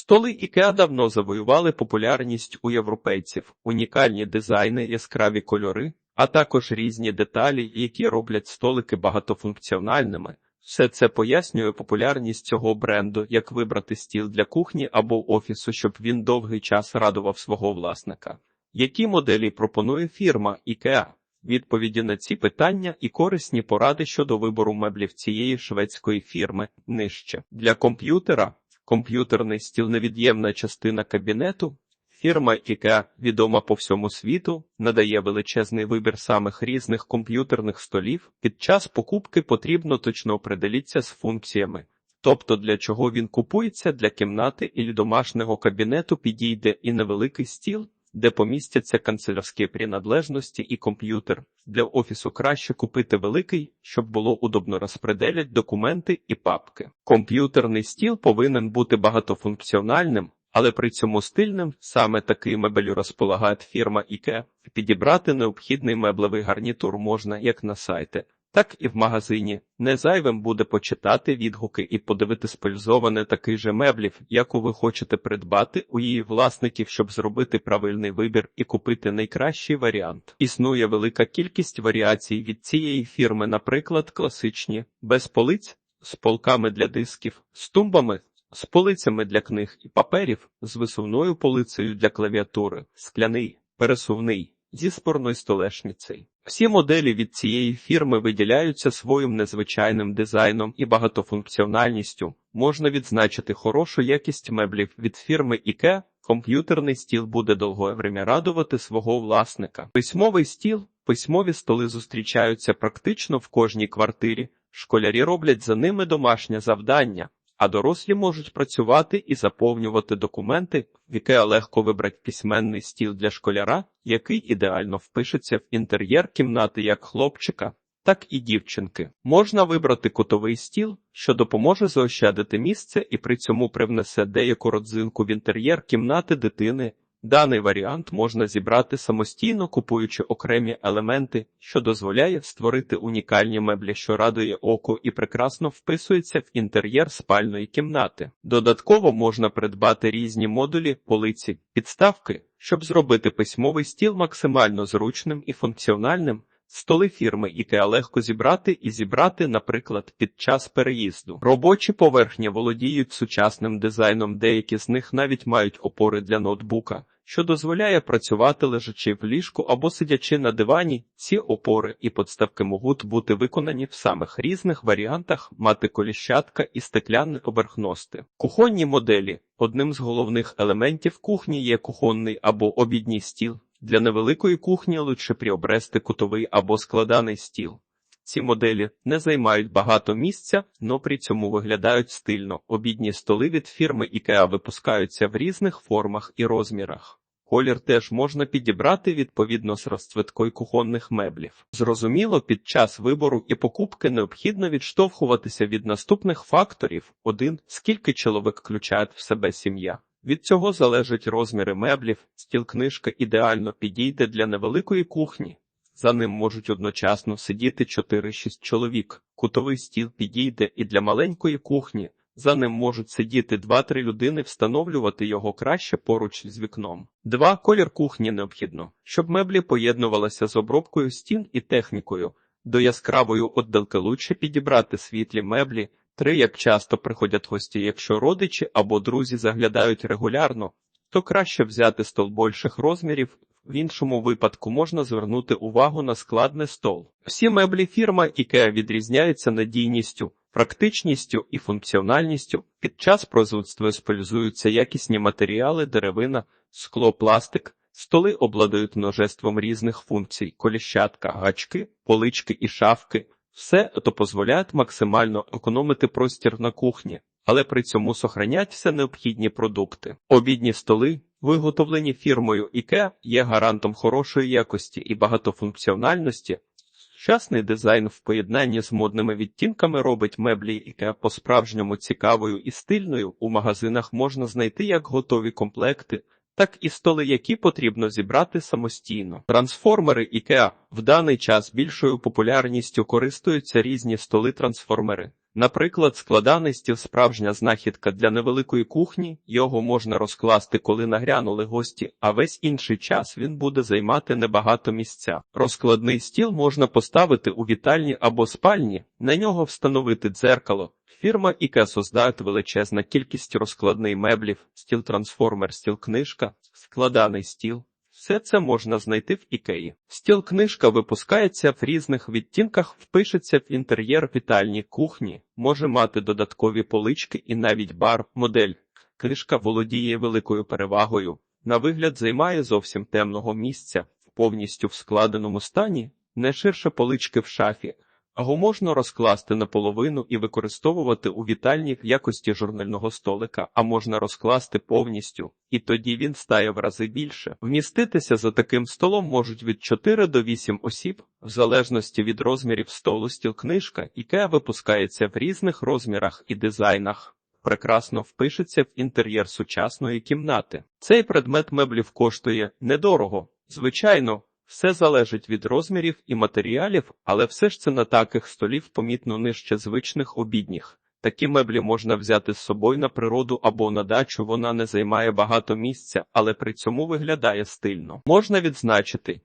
Столи IKEA давно завоювали популярність у європейців, унікальні дизайни, яскраві кольори, а також різні деталі, які роблять столики багатофункціональними. Все це пояснює популярність цього бренду, як вибрати стіл для кухні або офісу, щоб він довгий час радував свого власника. Які моделі пропонує фірма IKEA? Відповіді на ці питання і корисні поради щодо вибору меблів цієї шведської фірми нижче. Для комп'ютера комп'ютерний стіл невід'ємна частина кабінету. Фірма IKEA, відома по всьому світу, надає величезний вибір самих різних комп'ютерних столів. Під час покупки потрібно точно определитися з функціями. Тобто для чого він купується для кімнати і домашнього кабінету підійде і невеликий стіл, де помістяться канцелярські принадлежності і комп'ютер. Для офісу краще купити великий, щоб було удобно розпределять документи і папки. Комп'ютерний стіл повинен бути багатофункціональним, але при цьому стильним саме такий мебель розполагає фірма IKEA. Підібрати необхідний меблевий гарнітур можна як на сайті, так і в магазині. Не зайвим буде почитати відгуки і подивитись пользоване такий же меблів, яку ви хочете придбати у її власників, щоб зробити правильний вибір і купити найкращий варіант. Існує велика кількість варіацій від цієї фірми, наприклад, класичні, без полиць, з полками для дисків, з тумбами. З полицями для книг і паперів, з висувною полицею для клавіатури, скляний, пересувний, зі спорною столешницею. Всі моделі від цієї фірми виділяються своїм незвичайним дизайном і багатофункціональністю. Можна відзначити хорошу якість меблів від фірми IKEA. Комп'ютерний стіл буде довге время радувати свого власника. Письмовий стіл, письмові столи зустрічаються практично в кожній квартирі. Школярі роблять за ними домашнє завдання а дорослі можуть працювати і заповнювати документи, в яке легко вибрати письменний стіл для школяра, який ідеально впишеться в інтер'єр кімнати як хлопчика, так і дівчинки. Можна вибрати кутовий стіл, що допоможе заощадити місце і при цьому привнесе деяку родзинку в інтер'єр кімнати дитини. Даний варіант можна зібрати самостійно, купуючи окремі елементи, що дозволяє створити унікальні меблі, що радує око і прекрасно вписується в інтер'єр спальної кімнати. Додатково можна придбати різні модулі, полиці, підставки, щоб зробити письмовий стіл максимально зручним і функціональним. Столи фірми IKEA легко зібрати і зібрати, наприклад, під час переїзду. Робочі поверхні володіють сучасним дизайном, деякі з них навіть мають опори для ноутбука, що дозволяє працювати лежачи в ліжку або сидячи на дивані. Ці опори і подставки можуть бути виконані в самих різних варіантах, мати коліщатка і стекляні поверхності. Кухонні моделі одним з головних елементів кухні є кухонний або обідній стіл. Для невеликої кухні лучше приобрести кутовий або складаний стіл. Ці моделі не займають багато місця, но при цьому виглядають стильно. Обідні столи від фірми IKEA випускаються в різних формах і розмірах. Колір теж можна підібрати відповідно з розцвиткою кухонних меблів. Зрозуміло, під час вибору і покупки необхідно відштовхуватися від наступних факторів: один скільки чоловік включає в себе сім'я. Від цього залежать розміри меблів, стіл книжка ідеально підійде для невеликої кухні. За ним можуть одночасно сидіти 4-6 чоловік. Кутовий стіл підійде і для маленької кухні. За ним можуть сидіти 2-3 людини, встановлювати його краще поруч з вікном. Два колір кухні необхідно, щоб меблі поєднувалися з обробкою стін і технікою. До яскравої отдалки лучше підібрати світлі меблі. Три, як часто приходять гості, якщо родичі або друзі заглядають регулярно, то краще взяти стол більших розмірів. В іншому випадку можна звернути увагу на складний стол. Всі меблі фірма IKEA відрізняються надійністю, практичністю і функціональністю. Під час производства используються якісні матеріали, деревина, скло, пластик. Столи обладають множеством різних функцій: коліщатка, гачки, полички і шафки. Все то дозволяє максимально економити простір на кухні, але при цьому сохранять все необхідні продукти. Обідні столи, виготовлені фірмою IKEA, є гарантом хорошої якості і багатофункціональності. Сучасний дизайн в поєднанні з модними відтінками робить меблі IKEA по-справжньому цікавою і стильною. У магазинах можна знайти як готові комплекти, так і столи, які потрібно зібрати самостійно. Трансформери IKEA в даний час більшою популярністю користуються різні столи-трансформери. Наприклад, складаний стіл справжня знахідка для невеликої кухні, його можна розкласти, коли нагрянули гості, а весь інший час він буде займати небагато місця. Розкладний стіл можна поставити у вітальні або спальні, на нього встановити дзеркало. Фірма IKEA создає величезна кількість розкладних меблів, стіл-трансформер, стіл-книжка, складаний стіл. Все це можна знайти в Ікеї. Стіл-книжка випускається в різних відтінках, впишеться в інтер'єр вітальні кухні, може мати додаткові полички і навіть бар, модель. Книжка володіє великою перевагою. На вигляд займає зовсім темного місця, повністю в складеному стані, не ширше полички в шафі. Його можна розкласти наполовину і використовувати у вітальні в якості журнального столика, а можна розкласти повністю, і тоді він стає в рази більше. Вміститися за таким столом можуть від 4 до 8 осіб, в залежності від розмірів столу стіл-книжка, яка випускається в різних розмірах і дизайнах. Прекрасно впишеться в інтер'єр сучасної кімнати. Цей предмет меблів коштує недорого, звичайно. Все залежить від розмірів і матеріалів, але все ж це на таких столів помітно нижче звичних обідніх. Такі меблі можна взяти з собою на природу або на дачу, вона не займає багато місця, але при цьому виглядає стильно. Можна відзначити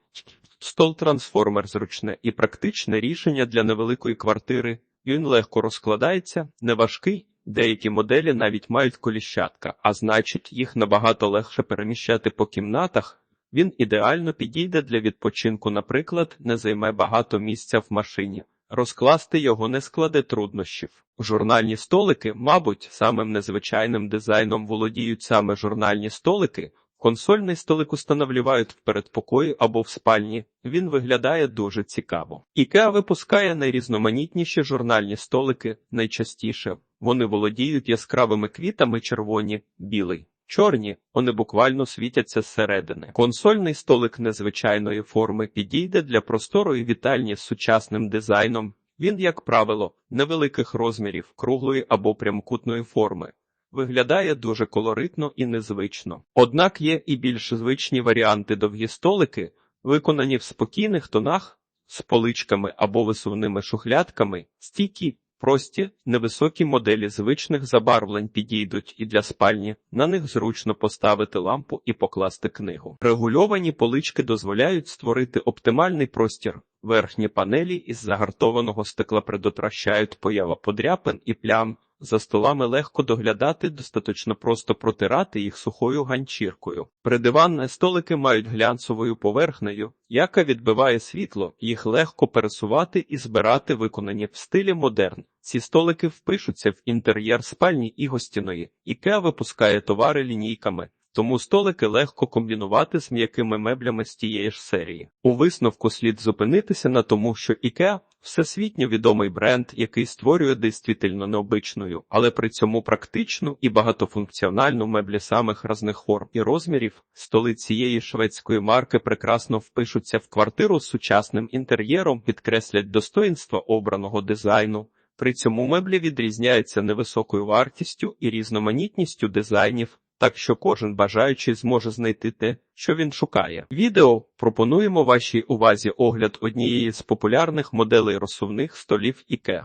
стол-трансформер зручне і практичне рішення для невеликої квартири. Він легко розкладається, не важкий. Деякі моделі навіть мають коліщатка, а значить, їх набагато легше переміщати по кімнатах. Він ідеально підійде для відпочинку, наприклад, не займе багато місця в машині. Розкласти його не складе труднощів. Журнальні столики, мабуть, самим незвичайним дизайном володіють саме журнальні столики. Консольний столик установлюють в передпокої або в спальні. Він виглядає дуже цікаво. IKEA випускає найрізноманітніші журнальні столики найчастіше. Вони володіють яскравими квітами червоні, білий. Чорні, вони буквально світяться зсередини. Консольний столик незвичайної форми підійде для просторої вітальні з сучасним дизайном. Він, як правило, невеликих розмірів, круглої або прямокутної форми. Виглядає дуже колоритно і незвично. Однак є і більш звичні варіанти довгі столики, виконані в спокійних тонах з поличками або висувними шухлядками, стійкі. Прості, невисокі моделі звичних забарвлень підійдуть і для спальні, на них зручно поставити лампу і покласти книгу. Регульовані полички дозволяють створити оптимальний простір. Верхні панелі із загартованого стекла предотвращають поява подряпин і плям. За столами легко доглядати, достатньо просто протирати їх сухою ганчіркою. Придиванні столики мають глянцевою поверхнею, яка відбиває світло, їх легко пересувати і збирати, виконані в стилі модерн. Ці столики впишуться в інтер'єр спальні і гостіної. Ікеа випускає товари лінійками. Тому столики легко комбінувати з м'якими меблями з тієї ж серії. У висновку слід зупинитися на тому, що IKEA – всесвітньо відомий бренд, який створює дійсно необичною, але при цьому практичну і багатофункціональну меблі самих різних форм і розмірів. Столи цієї шведської марки прекрасно впишуться в квартиру з сучасним інтер'єром, підкреслять достоїнства обраного дизайну. При цьому меблі відрізняються невисокою вартістю і різноманітністю дизайнів. Так що кожен бажаючий зможе знайти те, що він шукає. Відео пропонуємо вашій увазі огляд однієї з популярних моделей розсувних столів IKEA.